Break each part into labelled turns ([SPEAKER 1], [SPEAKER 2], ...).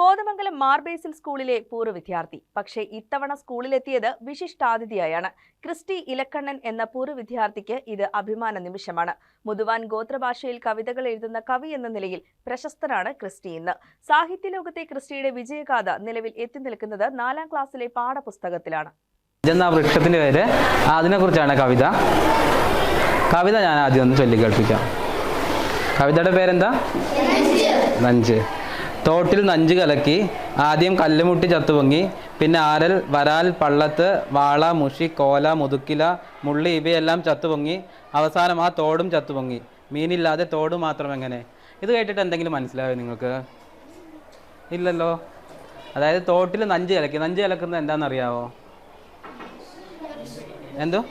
[SPEAKER 1] കോതമംഗലം മാർബേസിൽ സ്കൂളിലെ പൂർവ വിദ്യാർത്ഥി. പക്ഷേ ഇത്തവണ സ്കൂളിലെത്തിയത് വിശിഷ്ടാതിഥിയായാണ്. ക്രിസ്റ്റി ഇലക്കണ്ണൻ എന്ന പൂർവ വിദ്യാർത്ഥിക്ക് ഇത് അഭിമാന നിമിഷമാണ്. മുതുവാൻ ഗോത്രഭാഷയിൽ കവിതകൾ എഴുതുന്ന കവി എന്ന നിലയിൽ പ്രശസ്തനാണ് ക്രിസ്റ്റി ഇന്ന്. സാഹിത്യ ലോകത്തെ ക്രിസ്റ്റിയുടെ വിജയഗാഥ നിലവിൽ എത്തി നിൽക്കുന്നത് നാലാം ക്ലാസ്സിലെ പാഠപുസ്തകത്തിലാണ്.
[SPEAKER 2] എന്ന വൃക്ഷത്തിന്റെ പേര്? അതിനെക്കുറിച്ചാണ് കവിത. കവിത ഞാൻ ആദ്യം ഒന്ന് ചൊല്ലി കേൾപ്പിക്കാം കവിതയുടെ പേരെന്താ? നഞ്ച് തോട്ടിൽ നഞ്ച് കലക്കി ആദ്യം കല്ലുമുട്ടി ചത്തുപൊങ്ങി പിന്നെ ആരൽ വരാൽ പള്ളത്ത് വാള മുഷി കോല മുതുക്കില മുള്ളി ഇവയെല്ലാം ചത്തുപൊങ്ങി അവസാനം ആ തോടും ചത്തുപൊങ്ങി. മീനില്ലാതെ തോട് മാത്രം എങ്ങനെ? ഇത് കേട്ടിട്ട് എന്തെങ്കിലും മനസ്സിലായോ നിങ്ങൾക്ക്? ഇല്ലല്ലോ. അതായത് തോട്ടിൽ നഞ്ച് കലക്കി. നഞ്ച് കലക്കുന്നത് എന്താണെന്നറിയാവോ? എന്തോ?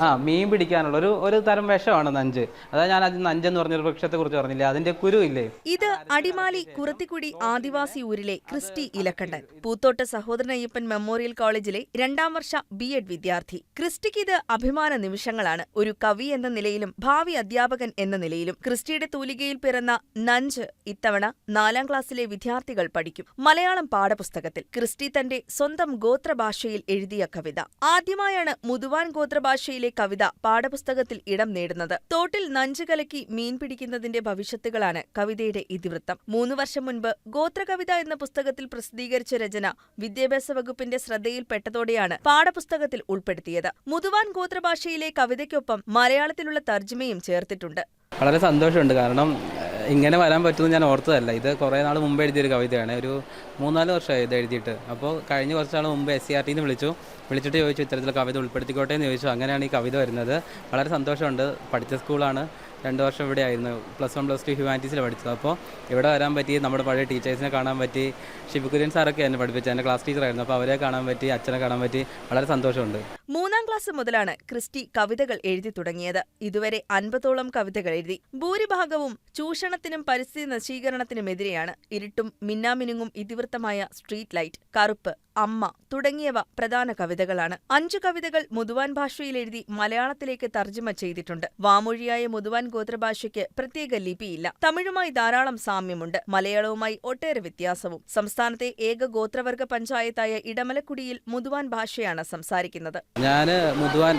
[SPEAKER 2] ആ മീൻ പിടിക്കാനുള്ള ഒരു ഒരു തരം വിഷമാണ് നഞ്ച്. അതാ ഞാൻ അത് നഞ്ചെന്ന് പറഞ്ഞൊരു വൃക്ഷത്തെ കുറിച്ച് പറഞ്ഞില്ല? അതിന്റെ കുരു ഇല്ലേ?
[SPEAKER 1] ഇത് അടിമാലി കുറത്തിക്കുടി ആദിവാസി ഊരിലെ ക്രിസ്റ്റി ഇലക്കണ്ടൻ. സഹോദരൻ സഹോദരനയ്യപ്പൻ മെമ്മോറിയൽ കോളേജിലെ രണ്ടാം വർഷ ബി എഡ് വിദ്യാർത്ഥി. ക്രിസ്റ്റിക്ക് ഇത് അഭിമാന നിമിഷങ്ങളാണ്. ഒരു കവി എന്ന നിലയിലും ഭാവി അധ്യാപകൻ എന്ന നിലയിലും ക്രിസ്റ്റിയുടെ തൂലികയിൽ പിറന്ന നഞ്ച് ഇത്തവണ നാലാം ക്ലാസ്സിലെ വിദ്യാർത്ഥികൾ പഠിക്കും. മലയാളം പാഠപുസ്തകത്തിൽ ക്രിസ്റ്റി തന്റെ സ്വന്തം ഗോത്രഭാഷയിൽ എഴുതിയ കവിത. ആദ്യമായാണ് മുതുവാൻ ഗോത്രഭാഷയിലെ കവിത പാഠപുസ്തകത്തിൽ ഇടം നേടുന്നത്. തോട്ടിൽ നഞ്ചു കലക്കി മീൻ പിടിക്കുന്നതിന്റെ ഭവിഷ്യത്തുകളാണ് കവിതയുടെ ഇതിവൃത്തം. മൂന്ന് വർഷം മുൻപ് ഗോത്രകവിത എന്ന പുസ്തകത്തിൽ പ്രസിദ്ധീകരിച്ച രചന വിദ്യാഭ്യാസ വകുപ്പിന്റെ ശ്രദ്ധയിൽപ്പെട്ടതോടെയാണ് പാഠപുസ്തകത്തിൽ ഉൾപ്പെടുത്തിയത്. മുതുവാൻ ഗോത്രഭാഷയിലെ കവിതയ്ക്കൊപ്പം മലയാളത്തിലുള്ള തർജമയും ചേർത്തിട്ടുണ്ട്.
[SPEAKER 2] വളരെ സന്തോഷമുണ്ട്. കാരണം ഇങ്ങനെ വരാൻ പറ്റുമെന്ന് ഞാൻ ഓർത്തതല്ല. ഇത് കുറേ നാൾ മുമ്പ് എഴുതിയൊരു കവിതയാണ്. ഒരു മൂന്നാൽ വർഷമായി ഇത് എഴുതിയിട്ട്. അപ്പോൾ കഴിഞ്ഞ കുറച്ച് നാൾ മുമ്പ് എസ് സി ആർ ടിന്ന് വിളിച്ചു. വിളിച്ചിട്ട് ചോദിച്ചു ഇത്തരത്തിൽ കവിത ഉൾപ്പെടുത്തിക്കോട്ടെ എന്ന് ചോദിച്ചു. അങ്ങനെയാണ് ഈ കവിത വരുന്നത്. വളരെ സന്തോഷമുണ്ട്. പഠിച്ച സ്കൂളാണ്. രണ്ട് വർഷം ഇവിടെ ആയിരുന്നു. പ്ലസ് വൺ പ്ലസ് ടു ഹ്യൂമാനിറ്റീസിൽ പഠിച്ചത്. അപ്പോൾ ഇവിടെ വരാൻ പറ്റി നമ്മുടെ പഴയ ടീച്ചേഴ്സിനെ കാണാൻ പറ്റി ശിവകുര്യൻ സാറൊക്കെ എന്നെ പഠിപ്പിച്ചത്. എന്റെ ക്ലാസ് ടീച്ചറായിരുന്നു. അപ്പോൾ അവരെ കാണാൻ പറ്റി അച്ഛനെ കാണാൻ പറ്റി. വളരെ സന്തോഷമുണ്ട്.
[SPEAKER 1] മൂന്നാം ക്ലാസ് മുതലാണ് ക്രിസ്റ്റി കവിതകൾ എഴുതി തുടങ്ങിയത്. ഇതുവരെ അൻപതോളം കവിതകൾ എഴുതി. ഭൂരിഭാഗവും ചൂഷണത്തിനും പരിസ്ഥിതി നശീകരണത്തിനുമെതിരെയാണ്. ഇരുട്ടും മിന്നാമിനുങ്ങും ഇതിവൃത്തമായ സ്ട്രീറ്റ് ലൈറ്റ് കറുപ്പ് അമ്മ തുടങ്ങിയവ പ്രധാന കവിതകളാണ്. അഞ്ചു കവിതകൾ മുതുവാൻ ഭാഷയിൽ എഴുതി മലയാളത്തിലേക്ക് തർജമ ചെയ്തിട്ടുണ്ട്. വാമൊഴിയായ മുതുവാൻ ഗോത്രഭാഷയ്ക്ക് പ്രത്യേക ലിപിയില്ല. തമിഴുമായി ധാരാളം സാമ്യമുണ്ട്. മലയാളവുമായി ഒട്ടേറെ വ്യത്യാസവും. സംസ്ഥാനത്തെ ഏക ഗോത്രവർഗ പഞ്ചായത്തായ ഇടമലക്കുടിയിൽ മുതുവാൻ ഭാഷയാണ് സംസാരിക്കുന്നത്.
[SPEAKER 2] ഞാൻ മുതുവാൻ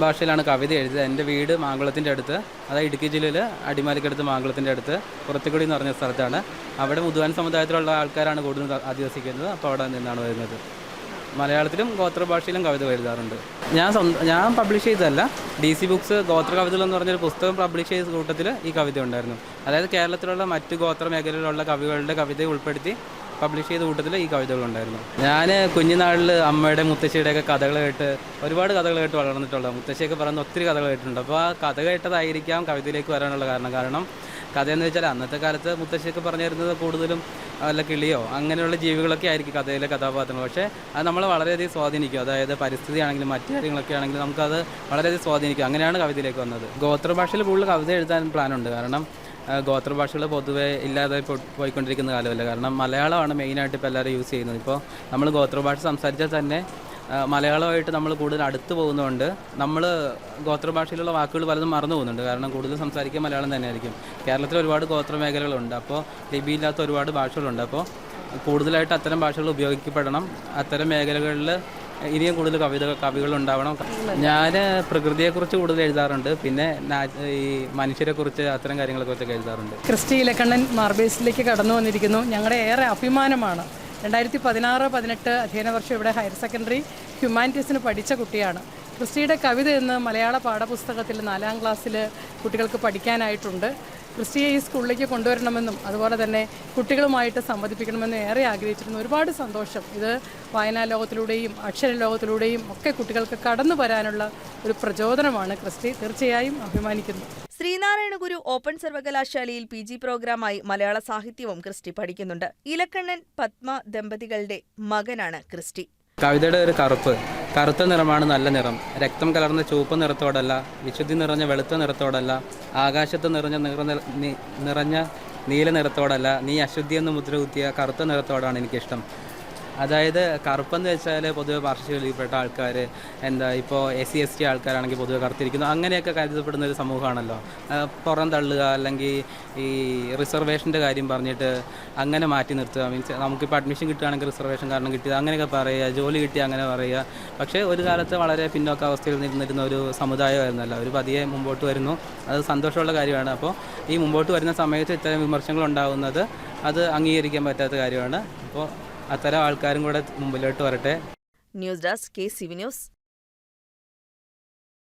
[SPEAKER 2] ഭാഷയിലാണ് കവിത എഴുതിയത്. എന്റെ വീട് മാങ്കുളത്തിന്റെ അടുത്ത്. അതായത് ഇടുക്കി ജില്ലയിൽ അടിമാലിക്കടുത്ത് മാങ്കുളത്തിന്റെ അടുത്ത്. പുറത്തുകൂടി എന്ന് പറഞ്ഞ സ്ഥലത്താണ്. അവിടെ മുതുവാൻ സമുദായത്തിലുള്ള ആൾക്കാരാണ് കൂടുതൽ അധിവസിക്കുന്നത് അപ്പോൾ അവിടെ നിന്നാണ് വരുന്നത്. മലയാളത്തിലും ഗോത്രഭാഷയിലും കവിത എഴുതാറുണ്ട്. ഞാൻ സ്വന്തം ഞാൻ പബ്ലിഷ് ചെയ്തതല്ല. ഡി സി ബുക്സ് ഗോത്ര കവിതകൾ എന്ന് പറഞ്ഞൊരു പുസ്തകം പബ്ലിഷ് ചെയ്ത കൂട്ടത്തിൽ ഈ കവിത ഉണ്ടായിരുന്നു. അതായത് കേരളത്തിലുള്ള മറ്റ് ഗോത്ര മേഖലയിലുള്ള കവികളുടെ കവിതയെ ഉൾപ്പെടുത്തി പബ്ലിഷ് ചെയ്ത കൂട്ടത്തിൽ ഈ കവിതകളുണ്ടായിരുന്നു. ഞാൻ കുഞ്ഞുനാളിൽ അമ്മയുടെ മുത്തശ്ശിയുടെ ഒക്കെ കഥകൾ കേട്ട് ഒരുപാട് കഥകൾ കേട്ട് വളർന്നിട്ടുള്ള മുത്തശ്ശിയൊക്കെ പറയുന്ന ഒത്തിരി കഥകൾ കേട്ടിട്ടുണ്ട്. അപ്പോൾ ആ കഥ കേട്ടതായിരിക്കാം കവിതയിലേക്ക് വരാനുള്ള കാരണം. കാരണം കഥയെന്ന് വെച്ചാൽ അന്നത്തെ കാലത്ത് മുത്തശ്ശിയൊക്കെ പറഞ്ഞു തരുന്നത് കൂടുതലും വല്ല കിളിയോ അങ്ങനെയുള്ള ജീവികളൊക്കെ ആയിരിക്കും കഥയിലെ കഥാപാത്രങ്ങൾ. പക്ഷേ അത് നമ്മളെ വളരെയധികം സ്വാധീനിക്കും. അതായത് പരിസ്ഥിതി ആണെങ്കിലും മറ്റു കാര്യങ്ങളൊക്കെ ആണെങ്കിലും നമുക്കത് വളരെയധികം സ്വാധീനിക്കും. അങ്ങനെയാണ് കവിതയിലേക്ക് വന്നത്. ഗോത്രഭാഷയിൽ കൂടുതൽ കവിത എഴുതാൻ പ്ലാനുണ്ട് കാരണം ആ, ഗോത്രഭാഷകൾ പൊതുവെ ഇല്ലാതെ പോയിക്കൊണ്ടിരിക്കുന്ന കാലമല്ല? കാരണം മലയാളമാണ് മെയിനായിട്ട് ഇപ്പോൾ എല്ലാവരും യൂസ് ചെയ്യുന്നത്. ഇപ്പോൾ നമ്മൾ ഗോത്രഭാഷ സംസാരിച്ചാൽ തന്നെ മലയാളമായിട്ട് നമ്മൾ കൂടുതൽ അടുത്ത് പോകുന്നതുകൊണ്ട് നമ്മൾ ഗോത്രഭാഷയിലുള്ള വാക്കുകൾ പലതും മറന്നു പോകുന്നുണ്ട്. കാരണം കൂടുതൽ സംസാരിക്കുക മലയാളം തന്നെയായിരിക്കും. കേരളത്തിൽ ഒരുപാട് ഗോത്ര മേഖലകളുണ്ട്. അപ്പോൾ ലിപിയില്ലാത്ത ഒരുപാട് ഭാഷകളുണ്ട്. അപ്പോൾ കൂടുതലായിട്ട് അത്തരം ഭാഷകൾ ഉപയോഗിക്കപ്പെടണം. അത്തരം മേഖലകളിൽ ഇനിയും കൂടുതൽ കവിത കവികൾ ഉണ്ടാവണം ഞാൻ പ്രകൃതിയെക്കുറിച്ച് കൂടുതൽ എഴുതാറുണ്ട്. പിന്നെ ഈ മനുഷ്യരെക്കുറിച്ച് അത്തരം കാര്യങ്ങളെക്കുറിച്ചൊക്കെ എഴുതാറുണ്ട്.
[SPEAKER 3] ക്രിസ്റ്റി ഇലക്കണ്ണൻ മാർബേസിലേക്ക് കടന്നു വന്നിരിക്കുന്നു. ഞങ്ങളുടെ ഏറെ അഭിമാനമാണ്. രണ്ടായിരത്തി പതിനാറ് പതിനെട്ട് അധ്യയന വർഷം ഇവിടെ ഹയർ സെക്കൻഡറി ഹ്യൂമാനിറ്റീസിന് പഠിച്ച കുട്ടിയാണ്. ക്രിസ്റ്റിയുടെ കവിത ഇന്ന് മലയാള പാഠപുസ്തകത്തിൽ നാലാം ക്ലാസ്സിൽ കുട്ടികൾക്ക് പഠിക്കാനായിട്ടുണ്ട്. ക്രിസ്റ്റിയെ ഈ സ്കൂളിലേക്ക് കൊണ്ടുവരണമെന്നും അതുപോലെ തന്നെ കുട്ടികളുമായിട്ട് സംവദിപ്പിക്കണമെന്നും ഏറെ ആഗ്രഹിച്ചിരുന്നു. ഒരുപാട് സന്തോഷം. ഇത് വായനാ ലോകത്തിലൂടെയും അക്ഷര ലോകത്തിലൂടെയും ഒക്കെ കുട്ടികൾക്ക് കടന്നു വരാനുള്ള ഒരു പ്രചോദനമാണ് ക്രിസ്റ്റി. തീർച്ചയായും അഭിമാനിക്കുന്നു.
[SPEAKER 1] ശ്രീനാരായണ ഗുരു ഓപ്പൺ സർവകലാശാലയിൽ പി ജി പ്രോഗ്രാമായി മലയാള സാഹിത്യവും ക്രിസ്റ്റി പഠിക്കുന്നുണ്ട്. ഇലക്കണ്ണൻ പത്മ ദമ്പതികളുടെ മകനാണ് ക്രിസ്റ്റി.
[SPEAKER 2] കവിതയുടെ ഒരു കറുപ്പ് കറുത്ത നിറമാണ് നല്ല നിറം. രക്തം കലർന്ന ചുവപ്പ് നിറത്തോടല്ല വിശുദ്ധി നിറഞ്ഞ വെളുത്ത നിറത്തോടല്ല ആകാശത്ത് നിറഞ്ഞ നിറ നിറഞ്ഞ നീല നിറത്തോടല്ല നീ അശുദ്ധി എന്ന് മുദ്ര കുത്തിയ കറുത്ത നിറത്തോടാണ് എനിക്കിഷ്ടം. അതായത് കറുപ്പെന്ന് വെച്ചാൽ പൊതുവെ പാർശ്വവൽക്കപ്പെട്ട ആൾക്കാർ എന്താ ഇപ്പോൾ എസ് സി എസ് ടി ആൾക്കാരാണെങ്കിൽ പൊതുവെ കറുത്തിരിക്കുന്നു. അങ്ങനെയൊക്കെ കരുതപ്പെടുന്ന ഒരു സമൂഹമാണല്ലോ. പുറം തള്ളുക അല്ലെങ്കിൽ ഈ റിസർവേഷന്റെ കാര്യം പറഞ്ഞിട്ട് അങ്ങനെ മാറ്റി നിർത്തുക. മീൻസ് നമുക്കിപ്പോൾ അഡ്മിഷൻ കിട്ടുകയാണെങ്കിൽ റിസർവേഷൻ കാരണം കിട്ടിയത് അങ്ങനെയൊക്കെ പറയുക ജോലി കിട്ടി അങ്ങനെ പറയുക. പക്ഷേ ഒരു കാലത്ത് വളരെ പിന്നോക്കാവസ്ഥയിൽ നിന്നിരുന്ന ഒരു സമുദായമായിരുന്നല്ലോ. ഒരു പതിയെ മുമ്പോട്ട് വരുന്നു. അത് സന്തോഷമുള്ള കാര്യമാണ്. അപ്പോൾ ഈ മുമ്പോട്ട് വരുന്ന സമയത്ത് ഇത്തരം വിമർശനങ്ങൾ ഉണ്ടാകുന്നത് അത് അംഗീകരിക്കാൻ പറ്റാത്ത കാര്യമാണ്. അപ്പോൾ അത്തരം ആൾക്കാരും കൂടെ മുമ്പിലോട്ട് വരട്ടെ.
[SPEAKER 1] News desk K C V news.